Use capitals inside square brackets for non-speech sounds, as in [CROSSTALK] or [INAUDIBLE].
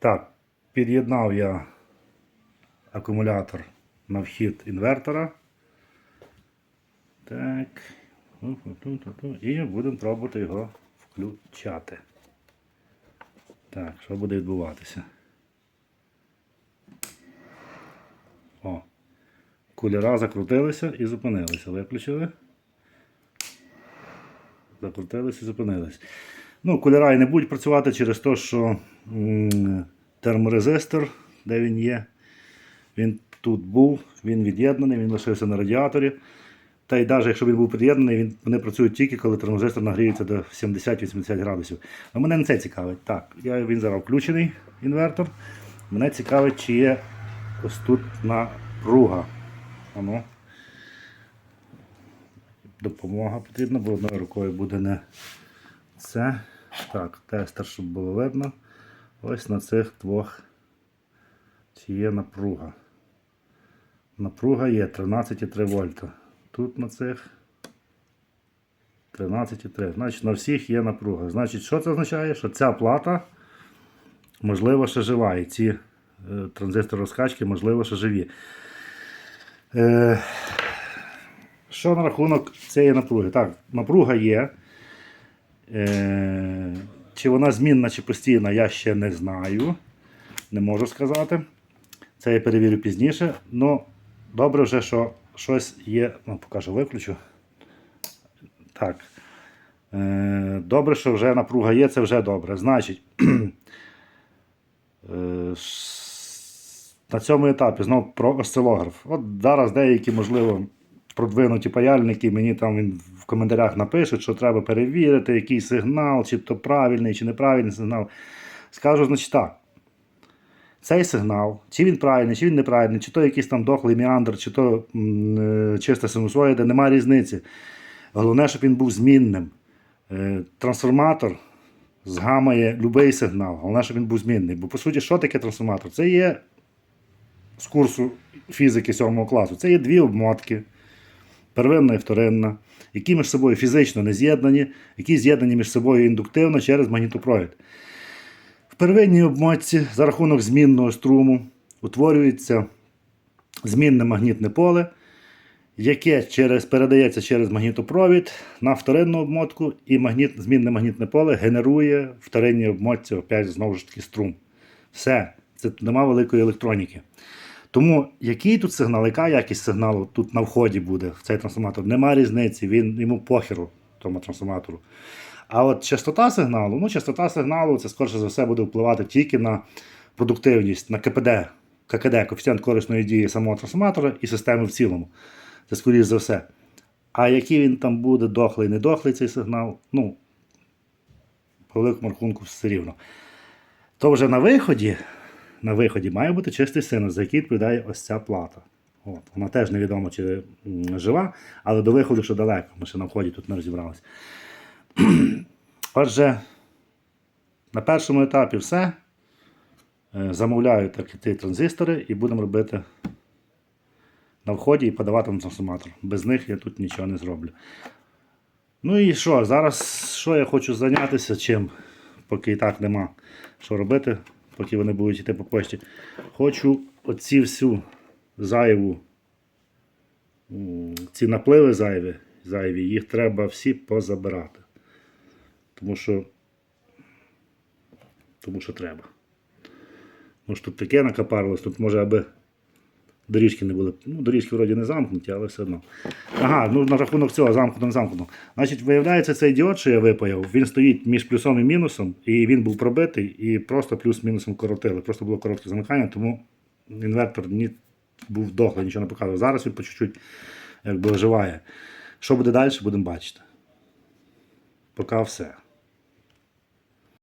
Так, під'єднав я акумулятор на вхід інвертора. Так. І будемо пробувати його включати. Так, що буде відбуватися? О. Кулера закрутилися і зупинилися. Виключили. Закрутилися і зупинились. Ну, кулера і не будуть працювати через те, що терморезистор, де він є, він тут був, він від'єднаний, він лишився на радіаторі. Та й навіть якщо він був під'єднаний, він, вони працюють тільки, коли терморезистор нагріється до 70-80 градусів. Але мене не це цікавить. Так, я, він зараз включений інвертор. Мене цікавить, чи є ось тут напруга. Ану. Допомога потрібна, бо одною рукою буде не це. Так, тестер, щоб було видно. Ось на цих двох чи є напруга. Напруга є 13,3 вольта. Тут на цих 13,3. Значить, на всіх є напруга. Значить, що це означає? Що ця плата, можливо, ще жива. І ці е, транзистори розкачки, можливо, ще живі. Е, що на рахунок цієї напруги? Так, напруга є. Е, чи вона змінна, чи постійна, я ще не знаю. Не можу сказати. Це я перевірю пізніше. Ну, добре вже, що щось є. Ну, покажу, виключу. Так. Е, добре, що вже напруга є, це вже добре. Значить, [CLEARS THROAT] е, на цьому етапі знову про осцилограф. От зараз деякі, можливо, продвинуті паяльники мені там він в коментарях напишуть, що треба перевірити, який сигнал, чи то правильний, чи неправильний сигнал. Скажу, значить так. Цей сигнал, чи він правильний, чи він неправильний, чи то якийсь там дохлий міандр, чи то м, е, чиста синусоїда, немає різниці. Головне, щоб він був змінним. Е, Трансформатор згамає будь-який сигнал. Головне, щоб він був змінний. Бо по суті, що таке трансформатор? Це є з курсу фізики 7 класу. Це є дві обмотки, первинна і вторинна, які між собою фізично не з'єднані, які з'єднані між собою індуктивно через магнітопровід. В первинній обмотці за рахунок змінного струму утворюється змінне магнітне поле, яке через, передається через магнітопровід на вторинну обмотку, і магніт, змінне магнітне поле генерує в вторинній обмотці опять знову ж таки струм. Все, це нема великої електроніки. Тому який тут сигнал, яка якість сигналу тут на вході буде в цей трансформатор, нема різниці, він йому похеру тому трансформатору. А от частота сигналу, ну частота сигналу це скоріше за все буде впливати тільки на продуктивність, на КПД, ККД, коефіцієнт корисної дії самого трансформатора і системи в цілому. Це скоріше за все. А який він там буде, дохлий, не дохлий цей сигнал, ну, по великому рахунку все рівно. То вже на виході, на виході має бути чистий синус, за який відповідає ось ця плата. От, вона теж невідомо, чи жива, але до виходу ще далеко. Ми ще на вході тут не розібралися. [CLEARS THROAT] Отже, на першому етапі все. Е, Замовляю такі ті транзистори і будемо робити на вході і подавати трансформатор. Без них я тут нічого не зроблю. Ну і що? Зараз що я хочу зайнятися чим, поки і так нема що робити, поки вони будуть йти по пошті. Хочу оці всю зайву, ці напливи зайві, зайві, їх треба всі позабирати. Тому що, тому що треба. Може тут таке накапарилось, тут може аби доріжки не були. Ну, доріжки вроді не замкнуті, але все одно. Ага, ну на рахунок цього замкнуто, не замкнуто. Значить, виявляється, цей діод, що я випаяв, він стоїть між плюсом і мінусом, і він був пробитий, і просто плюс-мінусом коротили. Просто було коротке замикання, тому інвертор ні, був дохлий, нічого не показував. Зараз він по чуть-чуть оживає. Що буде далі, будемо бачити. Поки все.